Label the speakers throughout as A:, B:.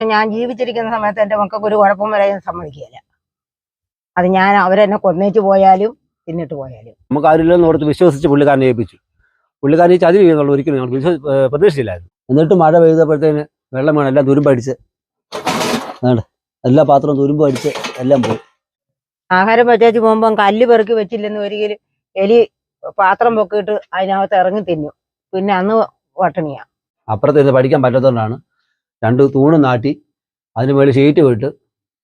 A: ഞാൻ ജീവിച്ചിരിക്കുന്ന സമയത്ത് എന്റെ മക്കൾക്ക് ഒരു കുഴപ്പം വരെ സമ്മതിക്കുകയില്ല. അത് ഞാൻ അവരെന്നെ കൊന്നേറ്റ് പോയാലും തിന്നിട്ട് പോയാലും.
B: നമുക്ക് ആരില്ലെന്ന് ഓർത്ത് വിശ്വസിച്ച് പുള്ളിക്കാരനെ ഏൽപ്പിച്ചു. പുള്ളിക്കാരൻ ഈ ചതി ചെയ്യുന്നുള്ള ഒരിക്കലും ഞങ്ങൾ വിശ്വസി പ്രതീക്ഷിച്ചില്ലായിരുന്നു. എന്നിട്ട് മഴ പെയ്തപ്പോഴത്തേന് വെള്ളം വേണം എല്ലാം തുരുമ്പടിച്ച് അതാണ് എല്ലാ പാത്രവും തുരുമ്പ് അടിച്ച് എല്ലാം പോയി.
A: ആഹാരം പറ്റാച്ച് പോകുമ്പം കല്ല് പെറുക്കി വെച്ചില്ലെന്ന് ഒരിക്കൽ എലി പാത്രം പൊക്കിയിട്ട് അതിനകത്ത് ഇറങ്ങി തിന്നു. പിന്നെ അന്ന് വട്ടണിയാ.
B: അപ്പുറത്ത് ഇത് പഠിക്കാൻ പറ്റാത്തതുകൊണ്ടാണ് രണ്ട് തൂണും നാട്ടി അതിന് മേളിൽ ഷീറ്റ് വിട്ട്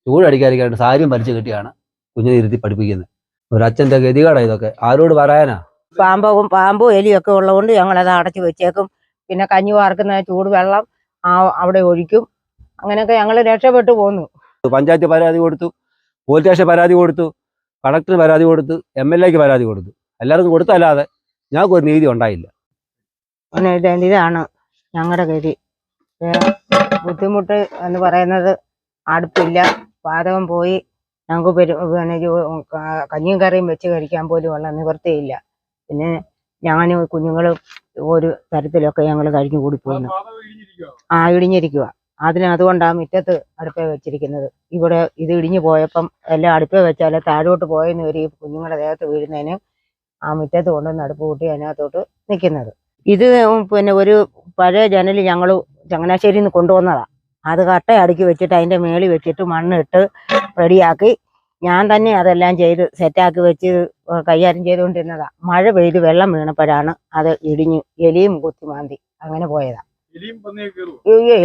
B: ചൂടടിക്കാതിരിക്കാണ്ട് സാരിയും വലിച്ചു കെട്ടിയാണ് കുഞ്ഞിനെ ഇരുത്തി പഠിപ്പിക്കുന്നത്. ഒരച്ഛന്റെ ഗതികേടാ ഇതൊക്കെ. ആരോട് പറയാനാ?
A: പാമ്പും പാമ്പും എലിയൊക്കെ ഉള്ളതുകൊണ്ട് ഞങ്ങളത് അടച്ചു വെച്ചേക്കും. പിന്നെ കഞ്ഞി വാർക്കുന്ന ചൂട് വെള്ളം ആ അവിടെ ഒഴിക്കും. അങ്ങനെയൊക്കെ ഞങ്ങൾ രക്ഷപ്പെട്ടു പോന്നു.
B: പഞ്ചായത്ത് പരാതി കൊടുത്തു പോലീസ് സ്റ്റേഷൻ പരാതി കൊടുത്തു കളക്ടർ പരാതി കൊടുത്തു എം എൽ എക്ക് പരാതി കൊടുത്തു. എല്ലാവർക്കും കൊടുത്തല്ലാതെ ഞങ്ങൾക്ക് ഒരു നീതി ഉണ്ടായില്ല.
A: ഇതാണ് ഞങ്ങളുടെ ഗതി. ബുദ്ധിമുട്ട് എന്ന് പറയുന്നത് അടുപ്പില്ല. പാചകം പോയി ഞങ്ങൾക്ക് പെരു പിന്നെ കഞ്ഞിയും കറിയും വെച്ച് കഴിക്കാൻ പോലും ഉള്ള നിവൃത്തിയില്ല. പിന്നെ ഞാനും കുഞ്ഞുങ്ങളും ഒരു തരത്തിലൊക്കെ ഞങ്ങൾ കഴിഞ്ഞു കൂടി പോകുന്നു ആ ഇടിഞ്ഞിരിക്കുക അതിന് അതുകൊണ്ടാണ് മുറ്റത്ത് അടുപ്പേ വെച്ചിരിക്കുന്നത്. ഇവിടെ ഇത് ഇടിഞ്ഞു പോയപ്പം എല്ലാം അടുപ്പേ വെച്ചാൽ താഴോട്ട് പോയെന്ന് വരെ കുഞ്ഞുങ്ങളുടെ ദേഹത്ത് വീഴുന്നതിന് ആ മുറ്റത്ത് കൊണ്ടുവന്ന് അടുപ്പ് കൂട്ടി അതിനകത്തോട്ട് നിൽക്കുന്നത്. ഇത് പിന്നെ ഒരു പഴയ ജനൽ ഞങ്ങൾ ചങ്ങനാശ്ശേരിയിൽ നിന്ന് കൊണ്ടുവന്നതാണ് അത് കട്ട അടുക്കി വെച്ചിട്ട് അതിന്റെ മേളിൽ വെച്ചിട്ട് മണ്ണിട്ട് റെഡിയാക്കി. ഞാൻ തന്നെ അതെല്ലാം ചെയ്ത് സെറ്റാക്കി വെച്ച് കൈകാര്യം ചെയ്തുകൊണ്ടിരുന്നതാണ് മഴ പെയ്ത് വെള്ളം വീണപ്പോഴാണ് അത് ഇടിഞ്ഞ് എലിയും കുത്തിമാന്തി അങ്ങനെ പോയതാണ്
C: എലിയും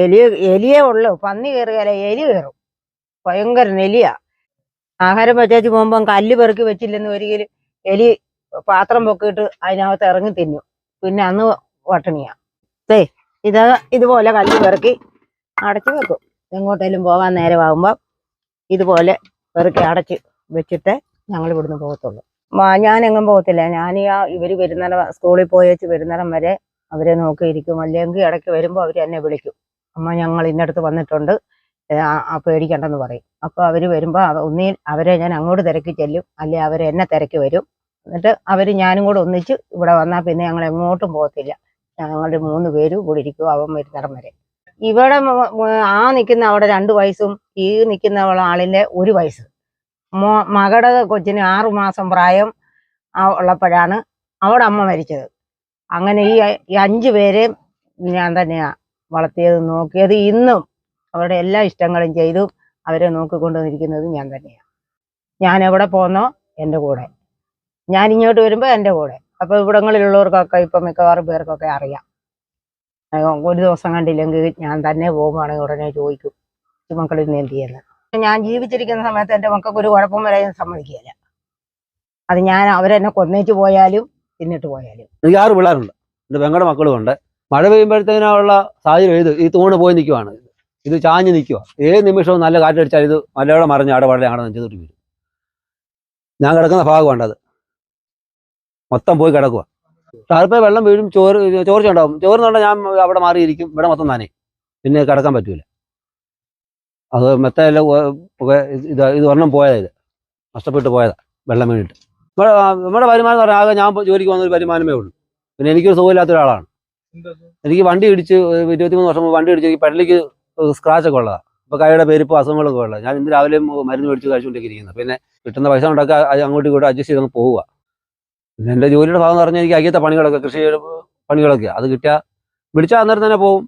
A: എലി എലിയേ ഉള്ളു. പന്നി കയറുകയല്ല എലി കയറും ഭയങ്കര എലിയാ ആഹാരം വെച്ചേച്ച് പോകുമ്പം കല്ല് പെറുക്കി വെച്ചില്ലെന്ന് ഒരിക്കലും എലി പാത്രം പൊക്കിയിട്ട് അതിനകത്ത് ഇറങ്ങി തിന്നു. പിന്നെ അന്ന് വട്ടണിയാ. ദേ ഇത് ഇതുപോലെ കല്ല് പെറുക്കി അടച്ചു വെക്കും. എങ്ങോട്ടേലും പോകാൻ നേരമാകുമ്പോൾ ഇതുപോലെ പെറുക്കി അടച്ച് വെച്ചിട്ട് ഞങ്ങൾ ഇവിടുന്ന് പോകത്തുള്ളൂ. ഞാനെങ്ങും പോകത്തില്ല. ഞാൻ ആ ഇവർ വരുന്നിടം സ്കൂളിൽ പോയി വെച്ച് വരുന്നിടം വരെ അവരെ നോക്കിയിരിക്കും. അല്ലെങ്കിൽ ഇടയ്ക്ക് വരുമ്പോൾ അവർ എന്നെ വിളിക്കും. അമ്മ ഞങ്ങൾ ഇന്നടത്ത് വന്നിട്ടുണ്ട്. പേടിക്കണ്ടെന്ന് പറയും. അപ്പോൾ അവർ വരുമ്പോൾ ഒന്നീ അവരെ ഞാൻ അങ്ങോട്ട് തിരക്കി ചെല്ലും. അല്ലെങ്കിൽ അവർ എന്നെ തിരക്കി വരും. എന്നിട്ട് അവർ ഞാനും കൂടെ ഒന്നിച്ച് ഇവിടെ വന്നാൽ പിന്നെ ഞങ്ങൾ എങ്ങോട്ടും പോകത്തില്ല. ഞങ്ങളുടെ മൂന്ന് പേരും കൂടി ഇരിക്കും അവൻ വരുന്നിടം വരെ. ഇവിടെ ആ നിൽക്കുന്ന അവിടെ രണ്ട് വയസ്സും ഈ നിൽക്കുന്ന ആളിന്റെ ഒരു വയസ്സ്. മോ മകളുടെ കൊച്ചിന് ആറു മാസം പ്രായം ഉള്ളപ്പോഴാണ് അവിടെ അമ്മ മരിച്ചത്. അങ്ങനെ ഈ അഞ്ചു പേരെയും ഞാൻ തന്നെയാ വളർത്തിയത് നോക്കിയത്. ഇന്നും അവരുടെ എല്ലാ ഇഷ്ടങ്ങളും ചെയ്തു അവരെ നോക്കിക്കൊണ്ടുവന്നിരിക്കുന്നത് ഞാൻ തന്നെയാണ് ഞാൻ എവിടെ പോന്നോ എന്റെ കൂടെ. ഞാൻ ഇങ്ങോട്ട് വരുമ്പോൾ എന്റെ കൂടെ. അപ്പൊ ഇവിടങ്ങളിലുള്ളവർക്കൊക്കെ ഇപ്പൊ മിക്കവാറും പേർക്കൊക്കെ അറിയാം. ഒരു ദിവസം കണ്ടില്ലെങ്കിൽ ഞാൻ തന്നെ പോകുവാണെങ്കിൽ ഉടനെ ചോദിക്കും ഈ മക്കളിൽ നിന്ന് എന്ത് ചെയ്യുന്നത് ഞാൻ ജീവിച്ചിരിക്കുന്ന സമയത്ത് എന്റെ മക്കൾക്ക് ഒരു കുഴപ്പം വരെ സമ്മതിക്കില്ല അത് ഞാൻ അവരെന്നെ കൊന്നേറ്റ് പോയാലും തിന്നിട്ട് പോയാലും.
B: ആറ് പിള്ളേരുണ്ട്. എന്റെ പെങ്ങളുടെ മക്കളും ഉണ്ട്. മഴ പെയ്യുമ്പോഴത്തേനുള്ള സാഹചര്യം ഇത് ഈ തൂണ് പോയി നിൽക്കുവാണ്. ഇത് ചാഞ്ഞ് നിൽക്കുക ഏത് നിമിഷവും നല്ല കാറ്റടിച്ചാൽ ഇത് മലയോടെ മറിഞ്ഞ് അവിടെ വളരെ അവിടെ നെഞ്ചത്തോട്ട് വീഴും ഞാൻ കിടക്കുന്ന അത്. മൊത്തം പോയി കിടക്കുക ടാർപ്പേ വെള്ളം വീഴും ചോറ് ചോർച്ച ഉണ്ടാവും ചോറുന്നുണ്ടെങ്കിൽ ഞാൻ അവിടെ മാറിയിരിക്കും. ഇവിടെ മൊത്തം നനയും. പിന്നെ കിടക്കാൻ പറ്റൂല. അത് മെത്തയെല്ലാം ഉക- ഇത് ഇത് ഒരെണ്ണം പോയതാ ഇത്. നഷ്ടപ്പെട്ട് പോയതാ വെള്ളം വീണിട്ട്. നമ്മുടെ നമ്മുടെ വരുമാനം എന്ന് പറഞ്ഞാൽ ആകെ ഞാൻ ജോലിക്ക് വന്നൊരു വരുമാനമേ ഉള്ളൂ. പിന്നെ എനിക്കൊരു സുഖമില്ലാത്ത ഒരാളാണ്. എനിക്ക് വണ്ടി ഇടിച്ച് ഇരുപത്തിമൂന്ന് വർഷം മുമ്പ് വണ്ടി ഇടിച്ച് എനിക്ക് പെടലിക്ക് സ്ക്രാച്ച് ഒക്കെ ഉള്ളതാണ് അപ്പോൾ കൈയുടെ പെരുപ്പ് അസുഖങ്ങളൊക്കെ ഉള്ളത്. ഞാൻ ഇന്ന് രാവിലെ മരുന്ന് മേടിച്ച് കഴിച്ചുകൊണ്ടൊക്കെ ഇരിക്കുന്നത് പിന്നെ കിട്ടുന്ന പൈസ കൊണ്ടൊക്കെ അത് അങ്ങോട്ടും ഇങ്ങോട്ടും അഡ്ജസ്റ്റ് ചെയ്ത് അങ്ങ് പോവുക പിന്നെ എന്റെ ജോലിയുടെ ഭാഗം എന്ന് പറഞ്ഞാൽ എനിക്ക് അയ്യത്തെ പണികളൊക്കെ കൃഷി പണികളൊക്കെ. അത് കിട്ടിയാൽ വിളിച്ചാൽ അന്നേരം തന്നെ പോകും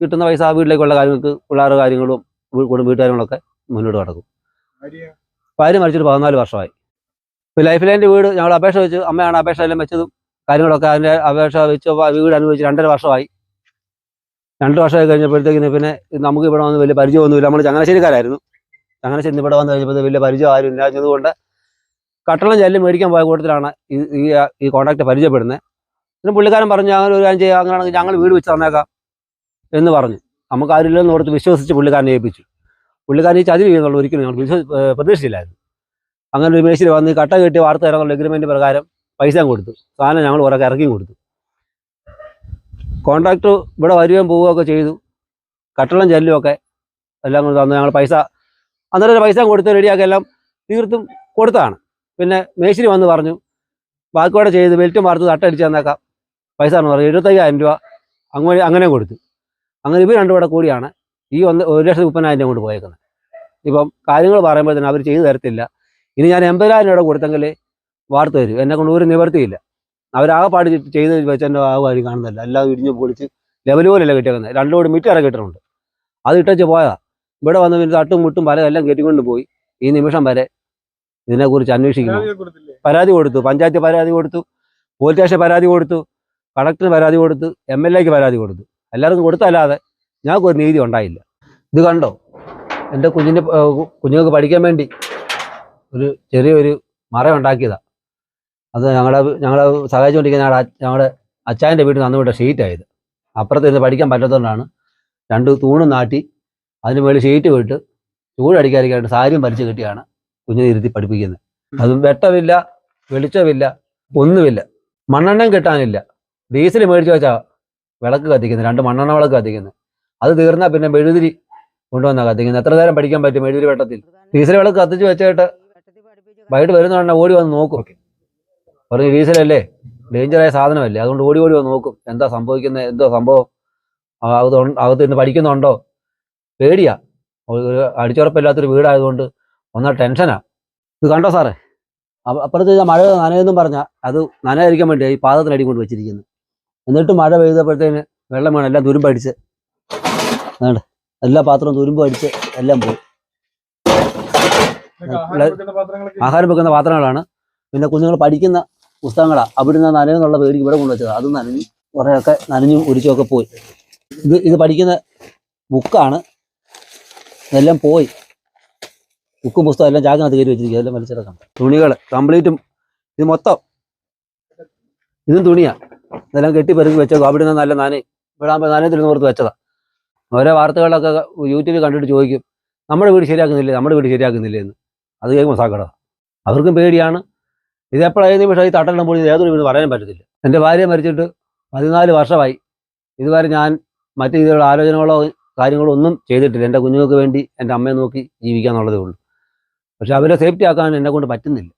B: കിട്ടുന്ന പൈസ ആ വീട്ടിലേക്കുള്ള കാര്യങ്ങൾക്ക് പിള്ളേരുടെ കാര്യങ്ങളും വീട്ടുകാര്യങ്ങളൊക്കെ മുന്നോട്ട് നടക്കും
C: ഭാര്യ?
B: മരിച്ചിട്ട് പതിനാല് വർഷമായി. ഇപ്പോൾ ലൈഫ് ലൈന്റെ വീട് ഞങ്ങൾ അപേക്ഷ വെച്ച് അമ്മയാണ് അപേക്ഷ എല്ലാം വെച്ചതും കാര്യങ്ങളൊക്കെ അതിന്റെ അപേക്ഷ വെച്ച് വീട് അനുഭവിച്ച് രണ്ടര വർഷമായി. രണ്ട് വർഷമായി കഴിഞ്ഞപ്പോഴത്തേക്കിന് പിന്നെ നമുക്ക് ഇവിടെ വന്ന് വലിയ പരിചയമൊന്നുമില്ല. നമ്മൾ ചങ്ങനാശ്ശേരിക്കാരായിരുന്നു. ചങ്ങനാശ്ശേരി ഇവിടെ വന്ന് കഴിഞ്ഞപ്പോൾ വലിയ പരിചയം ആരും ഇല്ലാഞ്ഞതുകൊണ്ട് കട്ടളം ജല്ല് മേടിക്കാൻ പോയ കൂട്ടത്തിലാണ് ഈ ഈ കോൺട്രാക്ട് പരിചയപ്പെടുന്നത്. പിന്നെ പുള്ളിക്കാരൻ പറഞ്ഞു അങ്ങനെ ഒരു കാര്യം ചെയ്യാം അങ്ങനെയാണെങ്കിൽ ഞങ്ങൾ വീട് വെച്ച് തന്നേക്കാം എന്ന് പറഞ്ഞു. നമുക്ക് ആരില്ലെന്ന് ഓർത്ത് വിശ്വസിച്ച് പുള്ളിക്കാരനെ ഏൽപ്പിച്ചു. പുള്ളിക്കാരൻ ഈ ചതി ചെയ്യുന്നുള്ളൂ ഒരിക്കലും ഞങ്ങൾ വിശ്വ ഏഹ് പ്രതീക്ഷിച്ചില്ലായിരുന്നു. അങ്ങനെ ഒരു മേശിൽ വന്ന് കട്ട കെട്ടി വാർത്ത തരാനുള്ള എഗ്രിമെന്റ് പ്രകാരം പൈസ കൊടുത്തു. സാധനം ഞങ്ങൾ കുറേ ഇറക്കിയും കൊടുത്തു. കോൺട്രാക്ടർ ഇവിടെ വരികയും പോവുകയൊക്കെ ചെയ്തു. കട്ടളം ചെല്ലുമൊക്കെ എല്ലാം കൊണ്ട് തന്നു. ഞങ്ങൾ പൈസ അന്നേരം പൈസ കൊടുത്ത് റെഡിയാക്കി എല്ലാം തീർത്തും കൊടുത്തതാണ് പിന്നെ മേശിരി വന്ന് പറഞ്ഞു ബാക്കിയോടെ ചെയ്ത് ബെൽറ്റും വാർത്ത് തട്ടടിച്ച് തന്നേക്കാം. പൈസ എന്ന് പറഞ്ഞു എഴുപത്തയ്യായിരം രൂപ അങ്ങനെ അങ്ങനെ കൊടുത്തു. അങ്ങനെ ഇവർ രണ്ടു കൂടെ കൂടിയാണ് ഈ ഒന്ന് ഒരു ലക്ഷത്തി മുപ്പതിനായിരം രൂപ കൊണ്ട് പോയേക്കുന്നത്. ഇപ്പം കാര്യങ്ങൾ പറയുമ്പോൾ തന്നെ അവർ ചെയ്തു തരത്തില്ല. ഇനി ഞാൻ എൺപതിനായിരം രൂപ കൊടുത്തെങ്കിൽ വാർത്ത തരും. എന്നെ കൊണ്ട് ഒരു നിവർത്തിയില്ല അവരാകെ പാടി ചെയ്ത് വെച്ചെന്റെ ആ കാര്യം കാണുന്നില്ല എല്ലാം ഇടിഞ്ഞ് പൊളിച്ച് ലെവൽ പോലെയല്ല കിട്ടിയേക്കുന്നത്. രണ്ടു കൂടി മിറ്റ് ഇറക്കിയിട്ടുണ്ട് അത് ഇട്ടച്ച് പോയതാ. ഇവിടെ വന്ന് പിന്നെ തട്ടും മുട്ടും പല എല്ലാം കെട്ടിക്കൊണ്ട് പോയി. ഈ നിമിഷം വരെ ഇതിനെക്കുറിച്ച് അന്വേഷിക്കുന്നു.
C: പരാതി
B: കൊടുത്തു. പഞ്ചായത്ത് പരാതി കൊടുത്തു. പോലീസ് സ്റ്റേഷൻ പരാതി കൊടുത്തു. കളക്ടർ പരാതി കൊടുത്തു. എം എൽ എക്ക് പരാതി കൊടുത്തു. എല്ലാവർക്കും കൊടുത്തല്ലാതെ ഞങ്ങൾക്കൊരു നീതി ഉണ്ടായില്ല. ഇത് കണ്ടോ? എന്റെ കുഞ്ഞിന്റെ കുഞ്ഞുങ്ങൾക്ക് പഠിക്കാൻ വേണ്ടി ഒരു ചെറിയൊരു മറ ഉണ്ടാക്കിയതാണ് അത് ഞങ്ങളെ ഞങ്ങളെ സഹായിച്ചുകൊണ്ടിരിക്കുന്ന ഞങ്ങളുടെ ഞങ്ങളുടെ അച്ചായന്റെ വീട്ടിൽ നിന്ന് വിട്ട ഷീറ്റായത് അപ്പുറത്ത് ഇരുന്ന് പഠിക്കാൻ പറ്റാത്തതുകൊണ്ടാണ് രണ്ട് തൂണും നാട്ടി അതിന് മേളിൽ ഷീറ്റ് വിട്ട് ചൂടടിക്കാതിരിക്കാനായിട്ട് സാരിയും വലിച്ചു കെട്ടിയാണ് കുഞ്ഞിനെ ഇരുത്തി പഠിപ്പിക്കുന്നത്. അത് വെട്ടമില്ല വെളിച്ചമില്ല ഒന്നുമില്ല. മണ്ണെണ്ണം കിട്ടാനില്ല. ഡീസൽ മേടിച്ചു വെച്ചാ വിളക്ക് കത്തിക്കുന്നത് രണ്ട് മണ്ണെണ്ണ വിളക്ക് കത്തിക്കുന്നത്. അത് തീർന്നാൽ പിന്നെ മെഴുതിരി കൊണ്ടുവന്നാ കത്തിക്കുന്നത്. എത്ര നേരം പഠിക്കാൻ പറ്റും മെഴുതിരി വെട്ടത്തിൽ? ഡീസൽ വിളക്ക് കത്തിച്ച് വെച്ചിട്ട് വൈകിട്ട് വരുന്നതാണ് ഓടി വന്ന് നോക്കും. പറഞ്ഞു ഡീസലല്ലേ ഡേഞ്ചറായ സാധനമല്ലേ? അതുകൊണ്ട് ഓടി ഓടി വന്ന് നോക്കും. എന്താ സംഭവിക്കുന്നത് എന്തോ സംഭവം? അകത്ത് അകത്ത് നിന്ന് പഠിക്കുന്നുണ്ടോ? പേടിയാ. ഒരു അടിച്ചുറപ്പില്ലാത്തൊരു വീടായതുകൊണ്ട് ഒന്നാ ടെൻഷനാ ഇത് കണ്ടോ സാറേ? അപ്പ- അപ്പുറത്ത് ഞാൻ മഴ നനയെന്നും പറഞ്ഞാൽ അത് നനയായിരിക്കാൻ വേണ്ടി ഈ പാദത്തിനടി കൊണ്ട് വെച്ചിരിക്കുന്നത് എന്നിട്ട് മഴ പെയ്തപ്പോഴത്തേന് വെള്ളം വേണം എല്ലാം തുരുമ്പടിച്ച് വേണ്ട. എല്ലാ പാത്രവും തുരുമ്പ് അടിച്ച് എല്ലാം പോയി.
C: ആഹാരം വെക്കുന്ന പാത്രങ്ങളൊക്കെ
B: ആഹാരം വെക്കുന്ന പാത്രങ്ങളാണ്. പിന്നെ കുഞ്ഞുങ്ങൾ പഠിക്കുന്ന പുസ്തകങ്ങളാണ് അവിടുന്ന് നനയെന്നുള്ള പേടി ഇവിടെ കൊണ്ടുവച്ചത് അതും നനഞ്ഞു കുറേയൊക്കെ നനഞ്ഞും ഒരിച്ചുമൊക്കെ പോയി. ഇത് ഇത് പഠിക്കുന്ന ബുക്കാണ് ഇതെല്ലാം പോയി. ബുക്കും പുസ്തകം എല്ലാം ചാക്കിനകത്ത് കയറി വെച്ചിരിക്കുക എല്ലാം വലിച്ചെടുക്കണം തുണികൾ കംപ്ലീറ്റും ഇത് മൊത്തം ഇതും തുണിയാ. ഇതെല്ലാം കെട്ടി പെറുക്കി വെച്ചേക്കും നിന്ന് നല്ല നാനേ ഇവിടെ നാനേ തിരുന്ന് പുറത്ത് വെച്ചതാ. ഓരോ വാർത്തകളൊക്കെ യൂട്യൂബിൽ കണ്ടിട്ട് ചോദിക്കും നമ്മുടെ വീട് ശരിയാക്കുന്നില്ലേ? നമ്മുടെ വീട് ശരിയാക്കുന്നില്ലേ? എന്ന്. അത് കേൾക്കുമ്പോൾ സാക്കട അവർക്കും പേടിയാണ്. ഇത് എപ്പോഴായത് നിമിഷം ഈ തട്ടലിടുമ്പോൾ ഇത് ഏതൊരു വീട് പറയാൻ പറ്റത്തില്ല. എന്റെ ഭാര്യ മരിച്ചിട്ട് പതിനാല് വർഷമായി. ഇതുവരെ ഞാൻ മറ്റു രീതിയിലുള്ള ആലോചനകളോ കാര്യങ്ങളോ ഒന്നും ചെയ്തിട്ടില്ല. എന്റെ കുഞ്ഞുങ്ങൾക്ക് വേണ്ടി എന്റെ അമ്മയെ നോക്കി ജീവിക്കാന്നുള്ളതേ ഉള്ളൂ. പക്ഷെ അവരെ സേഫ്റ്റി ആക്കാൻ എന്നെ കൊണ്ട് പറ്റുന്നില്ല.